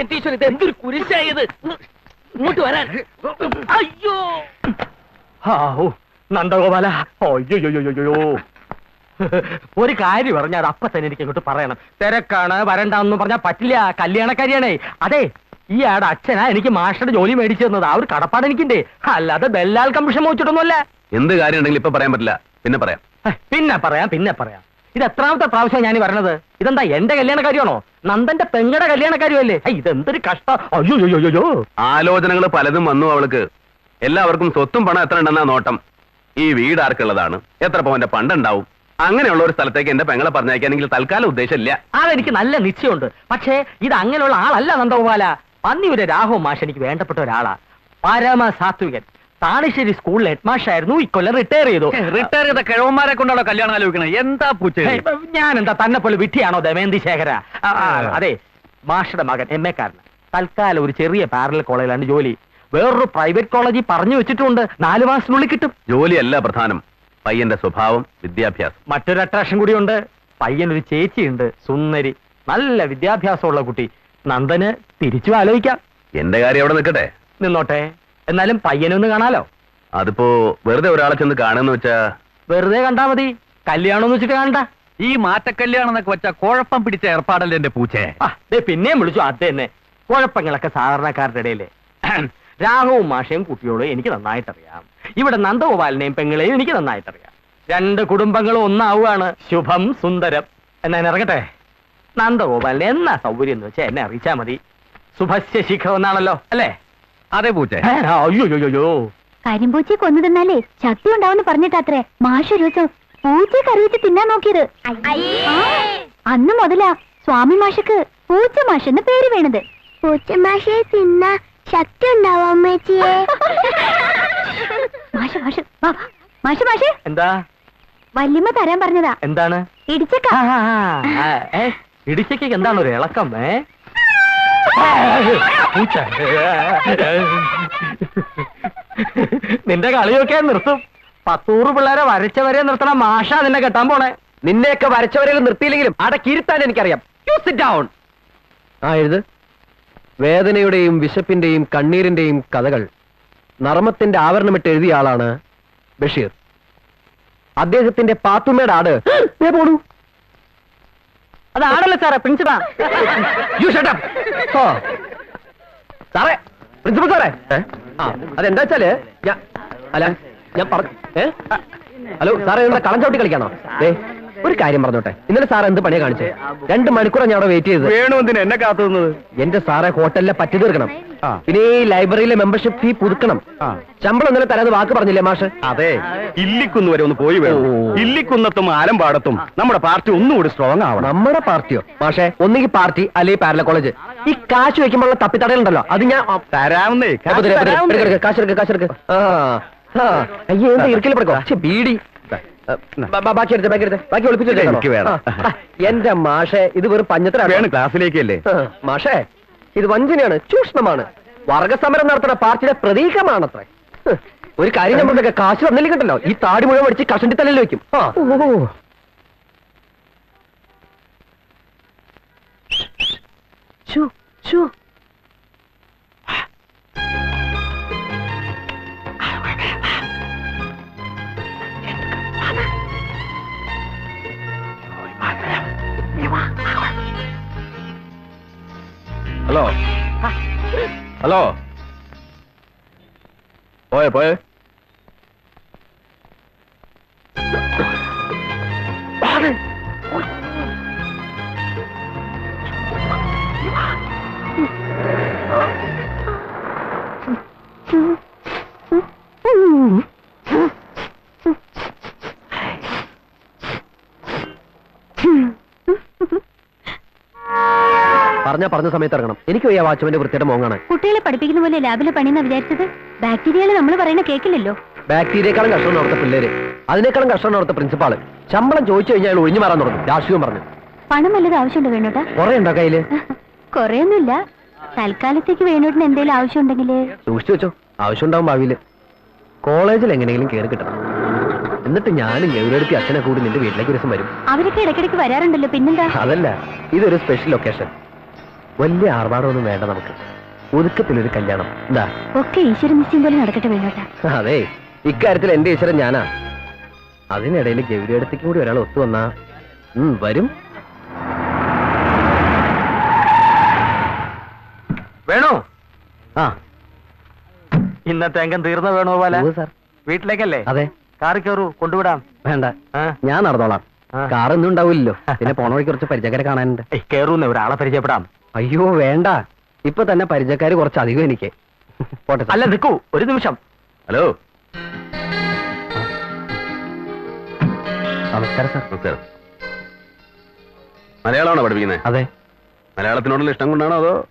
എന്റെ ഈശ്വരൻ ഇത് എന്തൊരു കുരിശായത് ഇങ്ങോട്ട് വരാൻ. അയ്യോ. ഹാവൂ, നന്ദഗോപാല. അയ്യോയ്യോയ്യോയ്യോ ഒരു കാര്യം പറഞ്ഞാൽ അത് അപ്പൊ തന്നെ എനിക്ക് ഇങ്ങോട്ട് പറയണം. തിരക്കാണ് വരണ്ടെന്ന് പറഞ്ഞാൽ പറ്റില്ല. കല്യാണക്കാരിയാണേ. അതെ ഈ ആടെ അച്ഛനാ എനിക്ക് മാഷ്ടറുടെ ജോലി മേടിച്ചു തന്നത്. ആ ഒരു കടപ്പാട് എനിക്കുണ്ട്. അല്ലാതെ ബെല്ലാൽ കമ്മീഷൻ മോച്ചിട്ടൊന്നുമല്ല എന്ത് കാര്യം ഉണ്ടെങ്കിലും ഇപ്പൊ പറയാൻ പറ്റില്ല. പിന്നെ പറയാം. ഹെ, പിന്നെ പറയാം പിന്നെ പറയാം. ഇത് എത്രാമത്തെ പ്രാവശ്യം ഞാൻ പറഞ്ഞത് ഇതെന്താ എന്റെ കല്യാണക്കാരിയാണോ? നന്ദന്റെ പെങ്ങടെ കല്യാണക്കാരിയല്ലേ? ഇതെന്തൊരു കഷ്ട ആലോചനകൾ പലതും വന്നു അവൾക്ക്. എല്ലാവർക്കും സ്വത്തും പണം എത്ര ഉണ്ടെന്നാ നോട്ടം. ഈ വീട് ആർക്കുള്ളതാണ്. എത്ര പവന്റെ പണ്ടുണ്ടാവും അങ്ങനെയുള്ള ഒരു സ്ഥലത്തേക്ക് എന്റെ പെങ്ങളെ പറഞ്ഞയക്കാനെങ്കിൽ തൽക്കാലം ഉദ്ദേശമില്ല. അതെനിക്ക് നല്ല നിശ്ചയമുണ്ട്. പക്ഷേ ഇത് അങ്ങനെയുള്ള ആളല്ല നന്ദഗോപാല. ഒരു രാഘവ മാഷ് എനിക്ക് വേണ്ടപ്പെട്ട ഒരാളാ. പരമസാത്വികൻ. താണിശ്ശേരി സ്കൂളിൽ ഹെഡ് മാഷായിരുന്നു ഇക്കൊല്ലം റിട്ടയർ ചെയ്തു. റിട്ടയർ ചെയ്ത കിഴവന്മാരെ കൊണ്ടാണോ കല്യാണം ആലോചിക്കണേ? എന്താ പൂച്ച? ഞാൻ എന്താ തന്നെ പോലെ വിട്ടിയാണോ ദമയന്തി ശേഖര? അതെ മാഷയുടെ മകൻ എം എ കാരന്. തൽക്കാലം ഒരു ചെറിയ പാരലൽ കോളേജിലാണ് ജോലി. വേറൊരു പ്രൈവറ്റ് കോളേജിൽ പറഞ്ഞു വെച്ചിട്ടുണ്ട്. നാലു മാസത്തിനുള്ളിൽ കിട്ടും. ജോലിയല്ല പ്രധാനം. പയ്യന്റെ സ്വഭാവം വിദ്യാഭ്യാസം. മറ്റൊരു അട്രാക്ഷൻ കൂടിയുണ്ട്. പയ്യനൊരു ചേച്ചിയുണ്ട് സുന്ദരി. നല്ല വിദ്യാഭ്യാസമുള്ള കുട്ടി. നന്ദന് തിരിച്ചു ആലോചിക്കാം. എന്റെ കാര്യം അവിടെ നിൽക്കട്ടെ? നിന്നോട്ടെ. എന്നാലും പയ്യനൊന്ന് കാണാലോ? അതിപ്പോ വെറുതെ ഒരാളെ ചെന്ന് കാണുന്ന വെച്ചാ? വെറുതെ കണ്ടാ മതി. കല്യാണം വെച്ചിട്ട് കാണണ്ട. ഈ മാറ്റക്കല്യാണം എന്നൊക്കെ വെച്ചാ കുഴപ്പം പിടിച്ച ഏർപ്പാടല്ലേ എന്റെ പൂച്ചേ? ആ ദേ പിന്നെയും വിളിച്ചു അത് തന്നെ. കുഴപ്പങ്ങളൊക്കെ സാധാരണക്കാരുടെ ഇടയിൽ. രാഘവും മാഷയും കുട്ടിയോടും എനിക്ക് നന്നായിട്ടറിയാം. ഇവിടെ നന്ദഗോപാലിനെയും പെങ്ങളെയും എനിക്ക് നന്നായിട്ടറിയാം. രണ്ട് കുടുംബങ്ങളും ഒന്നാവുകയാണ്. ശുഭം സുന്ദരം. എന്നാ ഞാൻ ഇറങ്ങട്ടെ? നന്ദഗോപാലിനെ എന്നാ സൗകര്യം എന്ന് വെച്ചാൽ എന്നെ അറിയിച്ചാ മതി. ശുഭശ്യ ശിഖരം എന്നാണല്ലോ അല്ലേ? അതെ പൂച്ചേ. ഏ, അയ്യോ അയ്യോ അയ്യോ കരിമ്പൂച്ചയെ കൊന്നു തിന്നാലേ ശക്തി ഉണ്ടാവുമെന്ന് പറഞ്ഞിട്ടത്രേ മാഷ് ഒരു ദിവസം പൂച്ചയെ കറിവെച്ച് തിന്നാൻ നോക്കിയത്. അന്ന് മുതലാ സ്വാമി മാഷക്ക് പൂച്ച മാഷ് എന്ന് പേര് വീണത്. പൂച്ച മാഷയെ തിന്ന ശക്തി ഉണ്ടാവും അമ്മേച്ചിയെ. മാഷ മാഷ്. മാഷ് മാഷ്. എന്താ? വല്യമ്മ തരാൻ പറഞ്ഞതാ. എന്താണ്? ഇടിച്ചക്ക. ഇടിച്ചയ്ക്ക് എന്താണ് ഒരു ഇളക്കം ഏ. നിന്റെ കളിയൊക്കെ നിർത്തും. പത്തൂറ് പിള്ളേരെ വരച്ചവരെ നിർത്തണ മാഷ നിന്നെ കെട്ടാൻ പോണേ. നിന്നെയൊക്കെ വരച്ചവരെ നിർത്തിയില്ലെങ്കിലും അടക്കിയിരുത്താൻ എനിക്കറിയാം. സിറ്റ് ഡൗൺ ആ എഴുത്. വേദനയുടെയും വിശപ്പിന്റെയും കണ്ണീരിന്റെയും കഥകൾ നർമ്മത്തിന്റെ ആവരണമിട്ട് എഴുതിയ ആളാണ് ബഷീർ. അദ്ദേഹത്തിന്റെ പാത്തുമ്മയുടെ ആട്. പോണു. അത് ആടല്ലേ സാറേ പ്രിൻസിപ്പാ യു ഷട്ട് ഓ. സാറേ പ്രിൻസിപ്പൽ സാറേ. ആ അതെന്താ വെച്ചാൽ ഞാൻ അല്ല ഞാൻ പറഞ്ഞു ഏ? ഹലോ സാറേ എന്താ കളം ചവിട്ടി കളിക്കാണോ? ഏ ഒരു കാര്യം പറഞ്ഞോട്ടെ. ഇന്നലെ സാർ എന്ത് പണിയാ കാണിച്ചേ? രണ്ട് മണിക്കൂറാണ് ഞാൻ അവിടെ വെയിറ്റ് ചെയ്തത്. വേണു എന്തിനാ? എന്നെ കാത്തുന്നത് എന്റെ സാറെ ഹോട്ടലിലെ പറ്റി തീർക്കണം. പിന്നെ ഈ ലൈബ്രറിയിലെ മെമ്പർഷിപ്പ് ഫീ പുതുക്കണം. ശമ്പളം ഇന്നലെ തരാതെ വാക്ക് പറഞ്ഞില്ലേ മാഷ്? അതെ. ഇല്ലിക്കുന്ന് വരെ ഒന്ന് പോയി വേണം. ഇല്ലിക്കുന്നത്തും ആരം ആലമ്പാടത്തും നമ്മുടെ പാർട്ടി ഒന്നുകൂടി സ്ട്രോങ് ആവണം. നമ്മുടെ പാർട്ടിയോ? മാഷെ ഒന്നുകിൽ പാർട്ടി അല്ലെങ്കിൽ പാരല കോളേജ് ഈ കാശ് വെക്കുമ്പോഴുള്ള തപ്പിത്തടയുണ്ടല്ലോ അത് ഞാൻ തരാവുന്നേ. കാശ് കാശ് എടുക്ക്. ആ, അയ്യോ എന്താ ഇറുക്കിൽ പെടുക്കോ ഛെ, ബീഡി ബാക്കി എടുത്ത് ബാക്കി എടുത്ത്. ബാക്കി ഒളിപ്പിച്ചു വെച്ചേക്കണോ? എനിക്ക് വേണം. എന്റെ മാഷെ ഇത് വെറും പഞ്ഞത്തരാണ് വേണം ക്ലാസ്സിലേക്കല്ലേ? മാഷെ ഇത് വഞ്ചനയാണ് ചൂഷണമാണ്. വർഗസമരം നടത്തുന്ന പാർട്ടിയുടെ പ്രതീകമാണത്രേ. ഒരു കാര്യം നമ്മളൊക്കെ കാശ് തന്നില്ലെങ്കിൽ കണ്ടല്ലോ? ഈ താടി മുഴുവൻ അടിച്ച് കഷണ്ടി തലയിൽ വെക്കും. ആ. ഹലോ പോയെ പോയെ പറഞ്ഞ പറഞ്ഞ സമയത്ത് ഇറങ്ങണം. എനിക്ക് വയ്യ വാച്ച്മാന്റെ വൃത്തിയുടെ മോങ്ങാണ്. കുട്ടികളെ പഠിപ്പിക്കുന്ന പോലെ ലാബിലെ പണിയെന്നാ വിചാരിച്ചത്? ബാക്ടീരിയകൾ നമ്മൾ പറയുന്ന കേക്കില്ലല്ലോ. ബാക്ടീരിയക്കാളും കഷ്ടം അവിടുത്തെ പിള്ളേര്. അതിനേക്കാളും കഷ്ടം അവിടുത്തെ പ്രിൻസിപ്പാൾ ശമ്പളം ചോദിച്ചു കഴിഞ്ഞാൽ അയാൾ ഒഴിഞ്ഞു മാറാൻ തുടങ്ങും. രാഷ്ട്രീയം പറഞ്ഞു. പണം വല്ലത് ആവശ്യമുണ്ടോ വേണോട്ടാ? കുറെ ഉണ്ടോ കയ്യിൽ? കൊറേയൊന്നുമില്ല. തൽക്കാലത്തേക്ക് വേണോട്ടിന് എന്തെങ്കിലും ആവശ്യമുണ്ടെങ്കിൽ സൂക്ഷിച്ചു വെച്ചോ. ആവശ്യം ഉണ്ടാവും ഭാവിയിൽ. കോളേജിൽ എങ്ങനെയെങ്കിലും കയറി കിട്ടണം. എന്നിട്ട് ഞാനും ഗൗരവടുത്തി അച്ഛനെ കൂടി നിന്റെ വീട്ടിലേക്ക് ഒരു ദിവസം വരും. അവരൊക്കെ ഇടയ്ക്കിടയ്ക്ക് വരാറുണ്ടല്ലോ പിന്നെന്താ? അതല്ല ഇതൊരു സ്പെഷ്യൽ ലൊക്കേഷൻ വലിയ ആർഭാടമൊന്നും വേണ്ട നമുക്ക്. ഒതുക്കത്തിലൊരു കല്യാണം. എന്താ ഒക്കെ ഈശ്വരൻ നിശ്ചയം പോലെ നടക്കട്ടെ വേണോട്ടാ അതെ ഇക്കാര്യത്തിൽ എന്റെ ഈശ്വരൻ ഞാനാ. അതിനിടയിൽ ഗൗരിയടത്തേക്ക് കൂടി ഒരാൾ ഒത്തു വന്നാ വരും. വേണോ? ആ. ഇന്നത്തെ അംഗം തീർന്ന വേണോ പോലെ സാർ. വീട്ടിലേക്കല്ലേ? അതെ. കാറി കയറൂ കൊണ്ടുവിടാം. വേണ്ട. ഞാൻ നടന്നോളാം. കാർ ഒന്നും ഉണ്ടാവില്ലല്ലോ. പിന്നെ പോണ വഴി കുറച്ച് പരിചയക്കാരെ കാണാനുണ്ട്. ഏയ്, കേറൂന്ന് ഒരാളെ പരിചയപ്പെടാം. അയ്യോ വേണ്ട. ഇപ്പൊ തന്നെ പരിചയക്കാര് കുറച്ച് അധികം എനിക്ക്. പോട്ടെ സാർ. അല്ല നിൽക്കൂ ഒരു നിമിഷം. ഹലോ. നമസ്കാരം സാർ. നമസ്കാരം. മലയാളമാണോ പഠിപ്പിക്കുന്നത്? അതെ. മലയാളത്തിനോടുള്ള ഇഷ്ടം കൊണ്ടാണോ അതോ?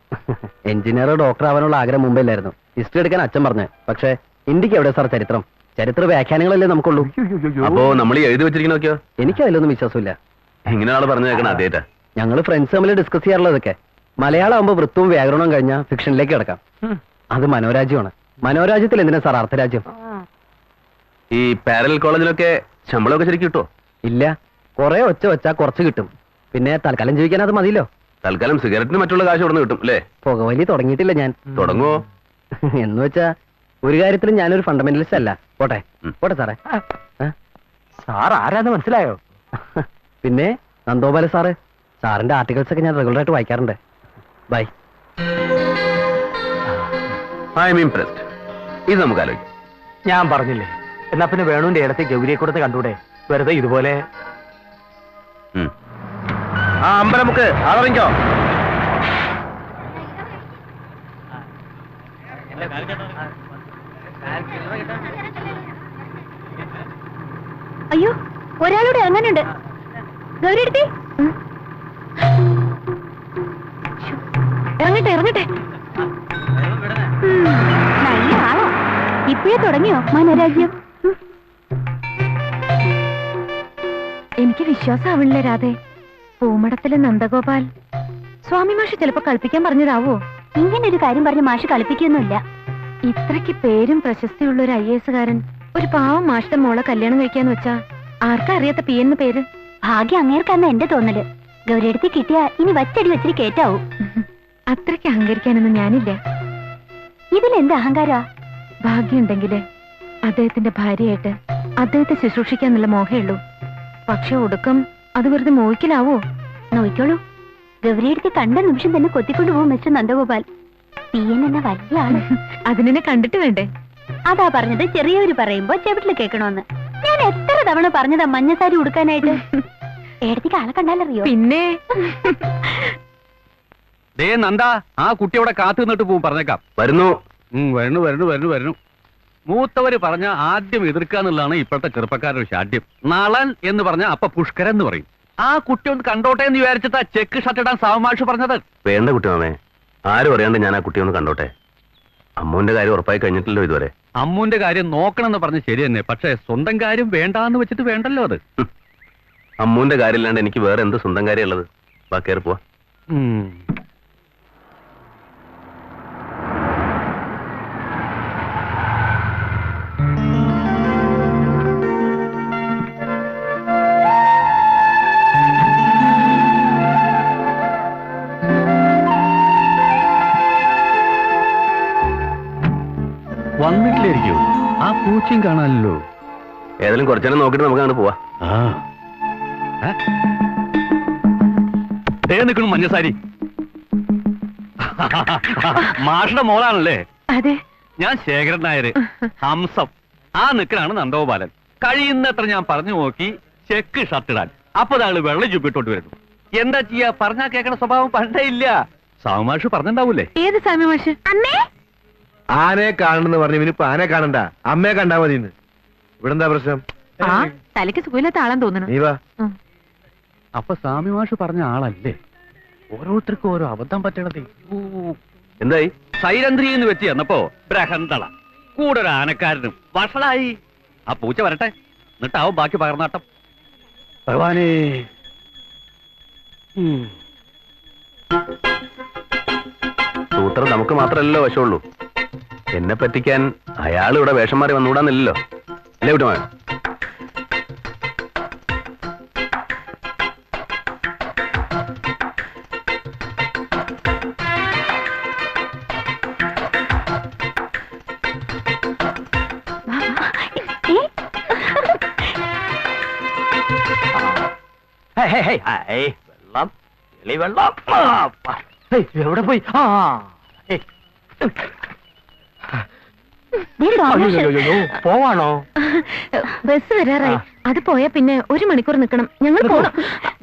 എഞ്ചിനീയർ ഡോക്ടർ ആവാനുള്ള ആഗ്രഹം മുമ്പില്ലായിരുന്നു ഹിസ്റ്ററി എടുക്കാൻ അച്ഛൻ പറഞ്ഞു. പക്ഷേ ഇന്ത്യയ്ക്ക് എവിടെ സാർ ചരിത്രം? ചരിത്ര വ്യാഖ്യാനങ്ങളല്ലേ നമുക്കുള്ളൂ. അപ്പോ നമ്മൾ ഈ എഴുതി വെച്ചിരിക്കുന്ന നോക്കിയോ എനിക്ക് അതിലൊന്നും വിശ്വാസമില്ല. ഇങ്ങനെ ആൾ പറഞ്ഞു കേൾക്കണം ആദ്യമായിട്ടാ ഞങ്ങൾ ഫ്രണ്ട്സ് തമ്മിൽ ഡിസ്കസ് ചെയ്യാറുള്ളതൊക്കെ. മലയാളം ആകുമ്പോൾ വൃത്തവും വ്യാകരണവും കഴിഞ്ഞ ഫിക്ഷനിലേക്ക് കിടക്കാം. അത് മനോരാജ്യമാണ്. മനോരാജ്യത്തിൽ എന്തിനാ സാർ അർത്ഥരാജ്യം ഈ പാരലൽ കോളേജിലൊക്കെ ശമ്പളമൊക്കെ ശരിക്കും കിട്ടുമോ ഇല്ല. കുറെ ഒച്ച വെച്ചാ കുറച്ച് കിട്ടും. പിന്നെ തൽക്കാലം ജീവിക്കാൻ അത് മതിയല്ലോ. തൽക്കാലം സിഗരറ്റിന് മറ്റുള്ള കാശ് ഇവിടെ കിട്ടും അല്ലേ? പുകവലി തുടങ്ങിയിട്ടില്ല ഞാൻ. തുടങ്ങുവോ? എന്ന് വെച്ചാ ഒരു കാര്യത്തിലും ഞാനൊരു ഫണ്ടമെന്റലിസ്റ്റ് അല്ല. പോട്ടെ. പോട്ടെ സാറേ? സാർ ആരാന്ന് മനസ്സിലായോ? പിന്നെ നന്ദോപാല സാറ്. സാറിന്റെ ആർട്ടിക്കിൾസ് ഒക്കെ ഞാൻ റെഗുലർ ആയിട്ട് വായിക്കാറുണ്ട്. ബൈ. ഐ എം ഇംപ്രസ്ഡ് ഇത് നമുക്ക് ആലോചിക്കാം. ഞാൻ പറഞ്ഞില്ലേ എന്നാ പിന്നെ വേണുവിന്റെ ഇടത്തെ ഗൗരിയെ കൊടുത്ത് കണ്ടൂടെ? വെറുതെ ഇതുപോലെ. ആ ആ അമ്പലമുക്ക് അതറിഞ്ഞോ അയ്യോ ഒരാളൂടെ അങ്ങനെയുണ്ട് ഗൗരി എടുത്തി ഇറങ്ങട്ടെ ഇറങ്ങട്ടെ. നല്ല ആളാ. ഇപ്പോഴേ തുടങ്ങിയോ മനോരാജ്യം. എനിക്ക് വിശ്വാസമാവില്ല രാധേ. പൂമടത്തിലെ നന്ദഗോപാൽ. സ്വാമി മാഷ് ചിലപ്പോ കളിപ്പിക്കാൻ പറഞ്ഞതാവോ? ഇങ്ങനെ ഒരു കാര്യം പറഞ്ഞ് മാഷ് കളിപ്പിക്കൊന്നുമില്ല. ഇത്രയ്ക്ക് പേരും പ്രശസ്തിയുള്ള ഒരു ഐ എസുകാരൻ ഒരു പാവം മാഷിന്റെ മോളെ കല്യാണം കഴിക്കാന്ന് വെച്ചാ ആർക്കാ അറിയാത്ത പി എന്ന് പേര്? ഭാഗ്യം അങ്ങേർക്കാന്ന് എന്റെ തോന്നൽ. ഗൗരിയടുത്ത് കിട്ടിയാ ഇനി വച്ചടി വെച്ചിട്ട് കേറ്റാവൂ. അത്രയ്ക്ക് അഹങ്കരിക്കാനൊന്നും ഞാനില്ല. ഇതിലെന്ത് അഹങ്കാര ഭാഗ്യമുണ്ടെങ്കിൽ അദ്ദേഹത്തിന്റെ ഭാര്യയായിട്ട് അദ്ദേഹത്തെ ശുശ്രൂഷിക്കാന്നുള്ള മോഹയുള്ളൂ. പക്ഷെ ഒടുക്കം അത് വെറുതെ മോഹിക്കലാവോ? നോയിക്കോളൂ ഗൗരിയെടുത്ത് കണ്ട നിമിഷം തന്നെ കൊത്തിക്കൊണ്ടു പോകും മിസ്റ്റർ നന്ദഗോപാൽ. പി എൻ എന്ന വലിയ ആൾ. അതിനെ കണ്ടിട്ട് വേണ്ടേ? അതാ പറഞ്ഞത് ചെറിയവര് പറയുമ്പോ ചെവിട്ടിൽ കേൾക്കണോന്ന്. ഞാൻ എത്ര തവണ പറഞ്ഞതാ മഞ്ഞസാരി ഉടുക്കാനായിട്ട്? ഏടത്തേക്ക് ആളെ കണ്ടാലറിയോ? പിന്നെ? ദേ നന്ദാ ആ കുട്ടി അവിടെ കാത്തു നിന്നിട്ട് പോവും പറഞ്ഞേക്കാം. വരുന്നു. വരുന്നു വരണു വരണു വരണു വരണു മൂത്തവര് പറഞ്ഞ ആദ്യം എതിർക്കാന്നുള്ളതാണ് ഇപ്പോഴത്തെ ചെറുപ്പക്കാരുടെ ശാഠ്യം. നളൻ എന്ന് പറഞ്ഞ അപ്പ പുഷ്കരൻ എന്ന് പറയും. ആ കുട്ടി ഒന്ന് കണ്ടോട്ടെ എന്ന് വിചാരിച്ചാ ചെക്ക് ഷർട്ട് ഇടാൻ സാവമാഷ് പറഞ്ഞത്. വേണ്ട കുട്ടി മാമേ. ആരും അറിയാണ്ട് ഞാൻ ആ കുട്ടി ഒന്ന് കണ്ടോട്ടെ? അമ്മുവിന്റെ കാര്യം ഉറപ്പായി കഴിഞ്ഞിട്ടില്ലോ ഇതുവരെ. അമ്മുവിന്റെ കാര്യം നോക്കണം എന്ന് പറഞ്ഞ് ശരി തന്നെ. പക്ഷെ സ്വന്തം കാര്യം വേണ്ടാന്ന് വെച്ചിട്ട് വേണ്ടല്ലോ അത്. അമ്മുവിന്റെ കാര്യം ഇല്ലാണ്ട് എനിക്ക് വേറെ എന്ത് സ്വന്തം കാര്യമുള്ളത്? ഉള്ളത് ബാ കയറി പോവാ ഏതായാലും കുറച്ചേരം നോക്കിട്ട് നമുക്ക് അങ്ങോട്ട് പോവാ. ആ. ഏ? ദേ നിൽക്കണു മഞ്ഞസാരി. മാഷുടെ മോളാണല്ലേ? അതെ. ഞാൻ ശേഖരൻ നായര്. ഹംസം. ആ നിൽക്കലാണ് നന്ദഗോപാലൻ. കഴിയുന്നത്ര ഞാൻ പറഞ്ഞു നോക്കി ചെക്ക് ഷർട്ട് ഇടാൻ. അപ്പൊ ആൾ വെള്ളം ചുപ്പിട്ടോട്ട് വരുന്നു. എന്താ ചെയ്യാ? പറഞ്ഞാ കേക്കണ സ്വഭാവം പണ്ടേ ഇല്ല. സാവുമാഷ് പറഞ്ഞിണ്ടാവൂലേ? ഏത് സാമ്യമാഷ് മാഷ്? അമ്മേ? ആനയെ കാണണെന്ന് പറഞ്ഞു ഇനിപ്പോ ആനെ കാണണ്ട. അമ്മയെ കണ്ടാ മതി ഇവിടെന്താ പ്രശ്നം? ആ തലയ്ക്ക് സുഖമില്ലാത്ത ആളാന്ന് തോന്നുന്നു. നീ വാ. അപ്പൊ സ്വാമിമാഷ് പറഞ്ഞ ആളല്ലേ? ഓരോരുത്തർക്കും ഓരോ അബദ്ധം പറ്റണതേ എന്തായി? സൈരന്ധ്രി എന്ന് വെച്ച് ചെന്നപ്പോ ബ്രഹന്തള കൂടെ ഒരു ആനക്കാരനും വഷളായി. ആ പൂച്ച വരട്ടെ എന്നിട്ടാവും ബാക്കി പകർന്നാട്ടം. ഭഗവാനേ. സൂത്രം നമുക്ക് മാത്രമല്ലല്ലോ വശമുള്ളൂ. എന്നെ പറ്റിക്കാൻ അയാൾ ഇവിടെ വേഷം മാറി വന്നുകൂടാന്നില്ലല്ലോ. లేవడం വെള്ളം എവിടെ പോയി ആ പോവാണോ? ബസ് വരാറായി. അത് പോയാ പിന്നെ ഒരു മണിക്കൂർ നിക്കണം ഞങ്ങൾ പോണം.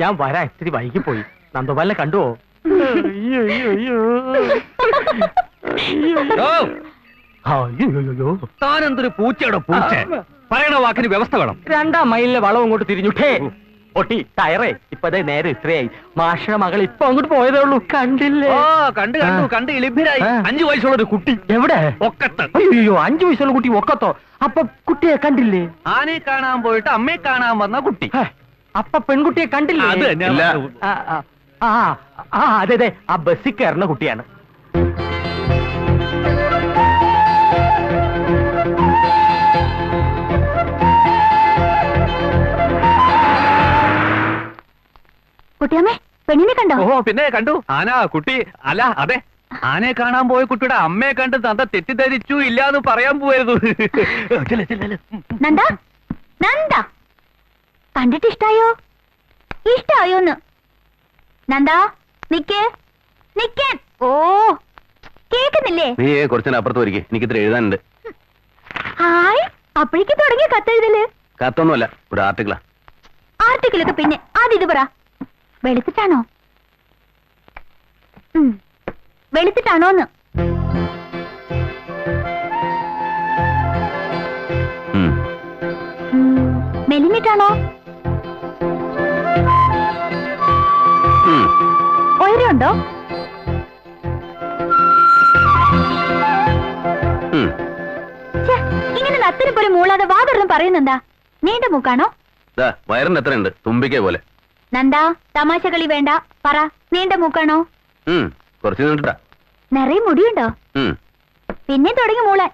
ഞാൻ വരാ ഇത്തിരി വൈകി പോയി നന്ദോപാലിനെ കണ്ടുവോ. താനെന്തൊരു പൂച്ചയുടെ പൂച്ച? പറയണ വാക്കിന് വ്യവസ്ഥ വേണം. രണ്ടാം മൈലിലെ വളവും കൊണ്ട് തിരിഞ്ഞുട്ടേ ഒട്ടി ടയറേ ഇപ്പതേ നേരെ ഇത്രയായി. മാഷിയുടെ മകൾ ഇപ്പൊ അങ്ങോട്ട് പോയതേ ഉള്ളൂ. കണ്ടില്ലേ? ഓ കണ്ടു കണ്ടു. കണ്ട് ഇളിഭരായി ആ. അഞ്ചു വയസ്സുള്ള ഒരു കുട്ടി. എവിടെ? ഒക്കത്ത്. അയ്യോ അഞ്ചു വയസ്സുള്ള കുട്ടി ഒക്കത്തോ? അപ്പൊ കുട്ടിയെ കണ്ടില്ലേ? ആനയെ കാണാൻ പോയിട്ട് അമ്മയെ കാണാൻ വന്ന കുട്ടി. ഹേ, അപ്പൊ പെൺകുട്ടിയെ കണ്ടില്ലേ? അത് തന്നെ ആ, ആ, ആ, ആ അതെ അതെ. ആ ബസ്സിൽ കയറുന്ന കുട്ടിയാണ്. കുട്ടിയമ്മേ പെണ്ണിനെ കണ്ടോ? ഓ പിന്നെ കണ്ടു. ആന കുട്ടി അല്ല അതെ. ആനയെ കാണാൻ പോയ കുട്ടിയുടെ അമ്മയെ കണ്ട് തന്ത തെറ്റിദ്ധരിച്ചു ഇല്ല എന്ന് പറയാൻ ചെല്ല്. നന്ദ നന്ദ. കണ്ടിട്ട് ഇഷ്ടായോ ഇഷ്ടായോന്ന്. നന്ദ നിക്കേ നിക്കാൻ. ഓ കേക്കുന്നില്ലേ? നീ കുറച്ചു അപ്പുറത്ത് വരിക എനിക്ക് ഇത്ര എഴുതാനുണ്ട്. ഹായ് അപ്പോഴേക്ക് തുടങ്ങിയ കത്തെഴുതൽ കത്തൊന്നുമല്ല ഒരു ആർട്ടിക്കിളാ ആർട്ടിക്കിളൊക്കെ പിന്നെ ആദ്യം ഇത് പറ. വെളുത്തിട്ടാണോ. വെളുത്തിട്ടാണോന്ന്. മെലിഞ്ഞിട്ടാണോ? ഉയരുണ്ടോ ഉയരമുണ്ടോ ഇങ്ങനെ നത്തിന് പോലും മൂളാതെ വാതൊരെണ്ണം പറയുന്നെന്താ? നീണ്ട മൂക്കാണോ? വയറിന് എത്രയുണ്ട് തുമ്പിക്കേ പോലെ. നന്ദാ തമാശ കളി വേണ്ട. പറ നീണ്ട മൂക്കാണോ. കുറച്ച് നിറയെ മുടിയുണ്ടോ. പിന്നെ തുടങ്ങി മൂളാൻ.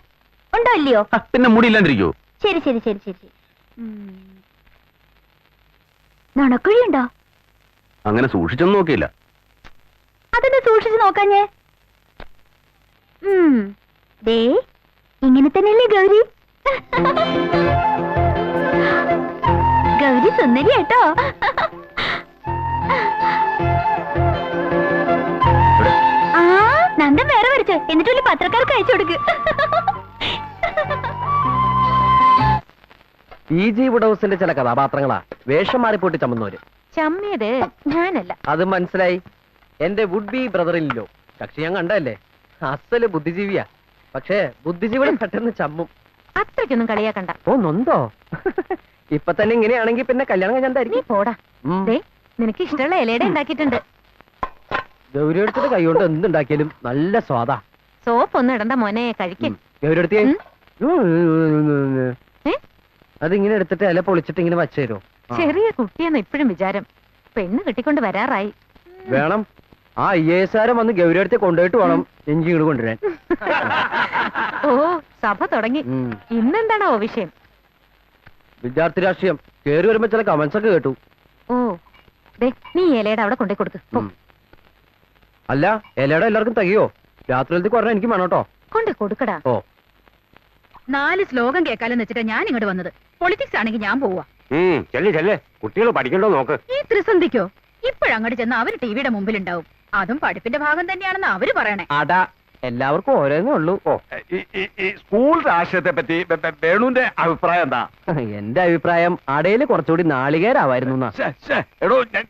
ഉണ്ടോ ഇല്ലയോ? പിന്നെ മുടിയില്ലാണ്ടിരിക്കോ ശരി ശരി ശരി ശരി. നുണക്കുഴിയുണ്ടോ? അങ്ങനെ സൂക്ഷിച്ചൊന്നും നോക്കിയില്ല. അതൊന്ന് സൂക്ഷിച്ചു നോക്കാഞ്ഞേ. ദേ ഇങ്ങനെ തന്നെയല്ലേ ഗൗരി? ഗൗരി സുന്ദരി കേട്ടോ. ആ നന്ദൻ വേറെ വരച്ച് എന്നിട്ട് വലിയ പത്രക്കാർക്ക് അയച്ചു കൊടുക്ക്. പി ജി വുഡൌസിന്റെ ചില കഥാപാത്രങ്ങളാ. വേഷം മാറിപ്പോട്ട് ചമ്മുന്നവര്. ചമ്മിയത് ഞാനല്ല. അത് മനസ്സിലായി. എന്റെ വുഡ് ബി ബ്രദറിലോ കക്ഷി ഞാൻ കണ്ടല്ലേ അസൽ ബുദ്ധിജീവിയാ. പക്ഷേ ബുദ്ധിജീവിയുടെ പെട്ടെന്ന് ചമ്മും. അത്രയ്ക്കൊന്നും കളിയാക്കണ്ട. ഓ നൊന്തോ? ഇപ്പൊ തന്നെ ഇങ്ങനെയാണെങ്കിൽ പിന്നെ കല്യാണം നീ കഴിഞ്ഞായിരിക്കും പോടാ ദേ നിനക്ക് ഇഷ്ടമുള്ള ഇലയുടെ ഉണ്ടാക്കിയിട്ടുണ്ട്. ഗൗരി എടുത്തിട്ട് കൈകൊണ്ട് എന്തുണ്ടാക്കിയാലും നല്ല സ്വാദാ. സോപ്പ് ഒന്നും ഇടണ്ട മോനെ കഴിക്കും. അതിങ്ങനെ എടുത്തിട്ട് ഇല പൊളിച്ചിട്ട് ഇങ്ങനെ വച്ചു തരുമോ ചെറിയ കുട്ടിയെന്ന് ഇപ്പോഴും വിചാരം. പെണ്ണ് കിട്ടിക്കൊണ്ട് വരാറായി. വേണം. ആ ഐ എസ് ആരം വന്ന് ഗൗരിയടുത്ത് കൊണ്ടുപോയിട്ട് വേണം എഞ്ചി ഇങ്ങോട്ട് കൊണ്ടുവരാൻ. ഓ സഭ തുടങ്ങി. ഇന്നെന്താണോ വിഷയം? വിദ്യാർത്ഥി രാഷ്ട്രീയം. കേറി വരുമ്പോ ചില കമന്റ്സ് ഒക്കെ കേട്ടു. ഓ നീ ഇലയുടെ അവിടെ കൊണ്ടേ കൊടുക്ക്. അല്ല ഇലയുടെ എല്ലാവർക്കും തകയോ? രാത്രിയിലത്തേക്ക് പറഞ്ഞാൽ എനിക്ക് വേണോട്ടോ കൊണ്ടേ കൊടുക്കടാ. ഓ. നാല് ശ്ലോകം കേൾക്കാലെന്ന് വെച്ചിട്ടാ ഞാൻ ഇങ്ങോട്ട് വന്നത്. പൊളിറ്റിക്സ് ആണെങ്കിൽ ഞാൻ പോവാ. ചെല്ലേ ചെല്ലേ. കുട്ടികൾ പഠിക്കണ്ടോ നോക്ക്. ഈ ത്രിസന്ധിക്കോ? ഇപ്പോഴങ്ങോട്ട് ചെന്ന് അവർ ടിവിയുടെ മുമ്പിലുണ്ടാവും. അതും പഠിപ്പിന്റെ ഭാഗം തന്നെയാണെന്ന് അവർ പറയണേ. അടാ എല്ലാവർക്കും ഓരോന്നേ ഉള്ളൂ. ഓ. സ്കൂൾ രാഷ്ട്രീയത്തെ പറ്റി വേണുവിന്റെ അഭിപ്രായം എന്താ? എന്റെ അഭിപ്രായം അടയിൽ കുറച്ചുകൂടി നാളികേരാവായിരുന്നു എടോ ഞാൻ-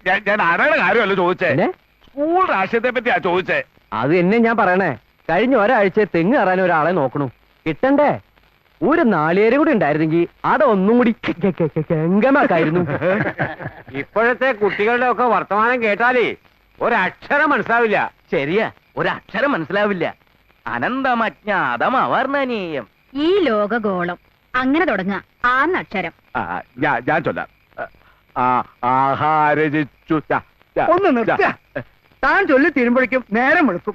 കാര്യമല്ല ചോദിച്ചേ. സ്കൂൾ രാഷ്ട്രീയത്തെ പറ്റിയാ ചോദിച്ചേ. അത് എന്നെ ഞാൻ പറയണേ. കഴിഞ്ഞ ഒരാഴ്ച തെങ്ങ് കയറാൻ ഒരാളെ നോക്കണു. കിട്ടണ്ടേ? ഒരു നാളികേര് കൂടി ഉണ്ടായിരുന്നെങ്കിൽ അതൊന്നും കൂടി കെങ്കമാക്കായിരുന്നു ഇപ്പോഴത്തെ കുട്ടികളുടെ ഒക്കെ വർത്തമാനം കേട്ടാലേ ഒരക്ഷരം മനസ്സിലാവില്ല. ശരിയാ ഒരക്ഷരം മനസ്സിലാവില്ല. അനന്തമജ്ഞാതമവർണനീയം. ഈ ലോകഗോളം അങ്ങനെ തുടങ്ങ. ആ നക്ഷരം ആ, ഞാൻ- ഞാൻ ചൊല്ലാം. ആ, ആഹാരജിച്ചു ഒന്ന് നിർത്തുക. താൻ ചൊല്ലി തീരുമ്പോഴേക്കും നേരം വെളുക്കും.